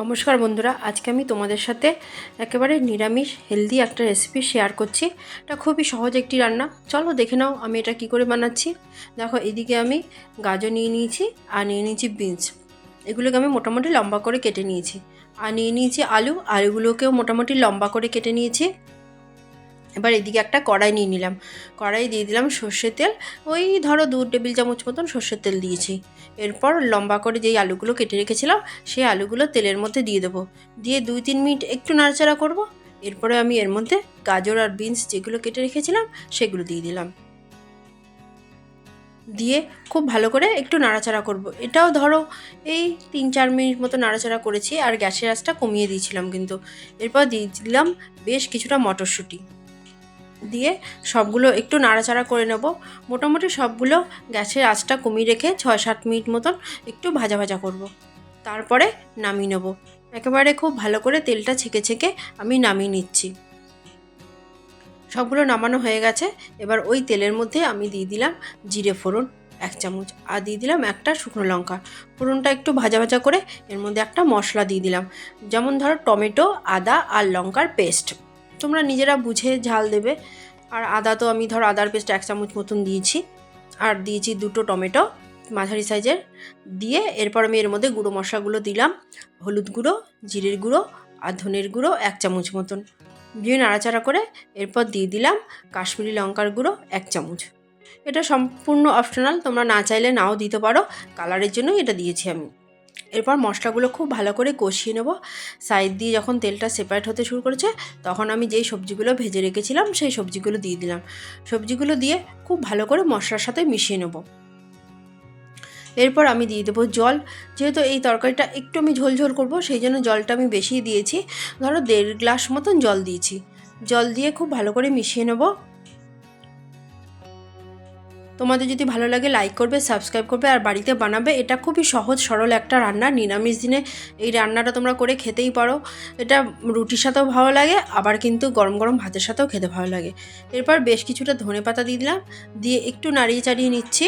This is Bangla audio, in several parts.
নমস্কার বন্ধুরা, আজকে আমি তোমাদের সাথে একেবারে নিরামিষ হেলদি একটা রেসিপি শেয়ার করছি। এটা খুবই সহজ একটি রান্না। চলো দেখে নাও আমি এটা কি করে বানাচ্ছি। দেখো, এদিকে আমি গাজর নিয়ে নিয়েছি, আর নিয়ে নিয়েছি বিনস এগুলোকে আমি মোটামুটি লম্বা করে কেটে নিয়েছি। আর নিয়ে নিয়েছি আলু আলুগুলোকেও মোটামুটি লম্বা করে কেটে নিয়েছি। এবার এদিকে একটা কড়াই নিয়ে নিলাম। কড়াই দিয়ে দিলাম সর্ষের তেল। ওই ধরো দু টেবিল চামচ মতন সর্ষের তেল দিয়েছি। এরপর লম্বা করে যেই আলুগুলো কেটে রেখেছিলাম, সেই আলুগুলো তেলের মধ্যে দিয়ে দেবো। দিয়ে দুই তিন মিনিট একটু নাড়াচাড়া করব। এরপরে আমি এর মধ্যে গাজর আর বিনস যেগুলো কেটে রেখেছিলাম, সেগুলো দিয়ে দিলাম। দিয়ে খুব ভালো করে একটু নাড়াচাড়া করব। এটাও ধরো এই তিন চার মিনিট মতো নাড়াচাড়া করেছি আর গ্যাসের আঁচটা কমিয়ে দিয়েছিলাম কিন্তু। এরপর দিয়ে দিলাম বেশ কিছুটা মটরশুঁটি। দিয়ে সবগুলো একটু নাড়াচাড়া করে নেব। মোটামুটি সবগুলো গ্যাসের আঁচটা কমিয়ে রেখে ছয় সাত মিনিট মতন একটু ভাজা ভাজা করব। তারপরে নামিয়ে নেব। একেবারে খুব ভালো করে তেলটা ছেঁকে ছেঁকে আমি নামিয়ে নিচ্ছি। সবগুলো নামানো হয়ে গেছে। এবার ওই তেলের মধ্যে আমি দিয়ে দিলাম জিরে ফোড়ন এক চামচ আর দিয়ে দিলাম একটা শুকনো লঙ্কা। ফোড়নটা একটু ভাজা ভাজা করে এর মধ্যে একটা মশলা দিয়ে দিলাম। যেমন ধরো টমেটো, আদা আর লঙ্কার পেস্ট। তোমরা নিজেরা বুঝে ঝাল দেবে। আর আদা তো আমি ধর আদার পেস্ট এক চামচ মতন দিয়েছি। আর দিয়েছি দুটো টমেটো মাঝারি সাইজের। দিয়ে এরপর আমি এর মধ্যে গুঁড়ো মশলাগুলো দিলাম। হলুদ গুঁড়ো, জিরের গুঁড়ো আর ধনের গুঁড়ো এক চামচ মতন। দিয়ে নাড়াচাড়া করে এরপর দিয়ে দিলাম কাশ্মীরি লঙ্কার গুঁড়ো এক চামচ। এটা সম্পূর্ণ অপশনাল তোমরা না চাইলে নাও দিতে পারো। কালারের জন্যই এটা দিয়েছি আমি। এরপর মশলাগুলো খুব ভালো করে কষিয়ে নেব। সাইড দিয়ে যখন তেলটা সেপারেট হতে শুরু করেছে, তখন আমি যেই সবজিগুলো ভেজে রেখেছিলাম, সেই সবজিগুলো দিয়ে দিলাম। সবজিগুলো দিয়ে খুব ভালো করে মশলার সাথে মিশিয়ে নেব। এরপর আমি দিয়ে দেবো জল। যেহেতু এই তরকারিটা একটু আমি ঝোলঝোল করব, সেই জন্য জলটা আমি বেশি দিয়েছি। ধরো দেড় গ্লাস মতন জল দিয়েছি। জল দিয়ে খুব ভালো করে মিশিয়ে নেব। তোমাদের যদি ভালো লাগে লাইক করবে সাবস্ক্রাইব করবে আর বাড়িতে বানাবে। এটা খুবই সহজ, সরল একটা রান্না। নিরামিষ দিনে এই রান্নাটা তোমরা করে খেতেই পারো। এটা রুটির সাথেও ভালো লাগে, আবার কিন্তু গরম গরম ভাতের সাথেও খেতে ভালো লাগে। এরপর বেশ কিছুটা ধনে পাতা দিয়ে দিলাম। দিয়ে একটু নাড়িয়ে চাড়িয়ে নিচ্ছি।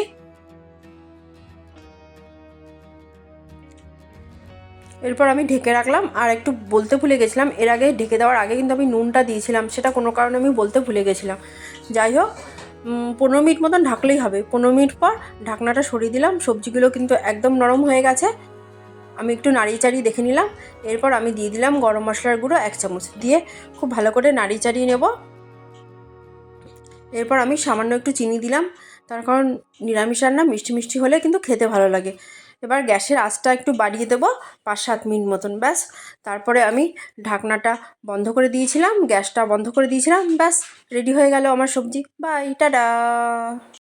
এরপর আমি ঢেকে রাখলাম। আর একটু বলতে ভুলে গেছিলাম, এর আগে ঢেকে দেওয়ার আগে কিন্তু আমি নুনটা দিয়েছিলাম। সেটা কোনো কারণে আমি বলতে ভুলে গেছিলাম। যাই হোক পনেরো মিনিট মতন ঢাকলেই হবে। পনেরো মিনিট পর ঢাকনাটা সরিয়ে দিলাম। সবজিগুলো কিন্তু একদম নরম হয়ে গেছে। আমি একটু নাড়িয়ে চাড়িয়ে দেখে নিলাম। এরপর আমি দিয়ে দিলাম গরম মশলার গুঁড়ো এক চামচ। দিয়ে খুব ভালো করে নাড়িয়ে চাড়িয়ে নেব। এরপর আমি সামান্য একটু চিনি দিলাম। তার কারণ নিরামিষ রান্না মিষ্টি মিষ্টি হলে কিন্তু খেতে ভালো লাগে। এবার গ্যাসের আঁচটা একটু বাড়িয়ে দেবো পাঁচ সাত মিনিট মতন, ব্যাস। তারপরে আমি ঢাকনাটা বন্ধ করে দিয়েছিলাম, গ্যাসটা বন্ধ করে দিয়েছিলাম, ব্যাস, রেডি হয়ে গেল আমার সবজি। Bye, tata!